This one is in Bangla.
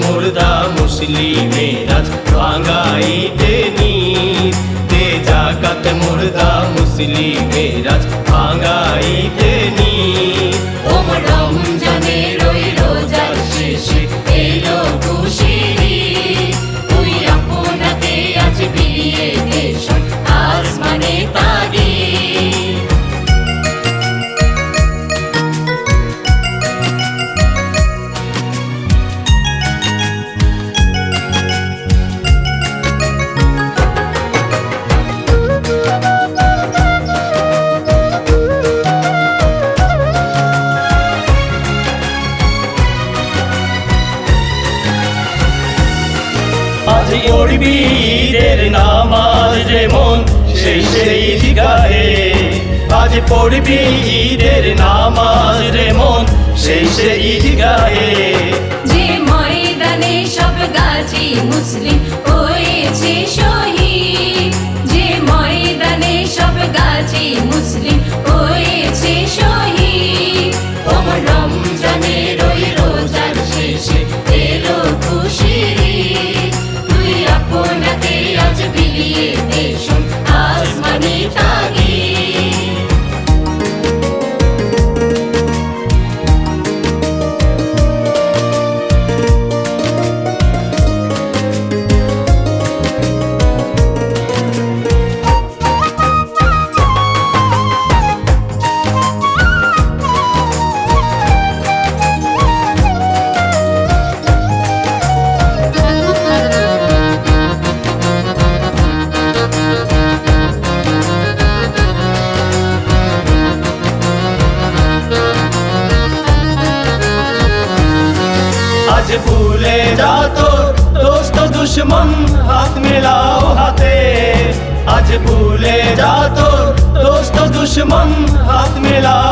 মুর্দা মুসলিমেরাজ ভাঙাইতে নীর। দে জাকাত মুর্দা মুসলিমেরাজ ভাঙাইতে নীর। ওম রমজান। আজ পড়বি নামাজ যেমন সেই সেই ঠিকারে আজ পড়বি, ঈদের নামাজ যেমন সেই সেই ঠিকারে যে ময়দানে সব গাজী মুসলিম হয়েছে, সব भूले जा तो दोस्त दुश्मन, हाथ मिलाओ हाथे। आज भूले जा तो दोस्त दुश्मन, हाथ मिलाओ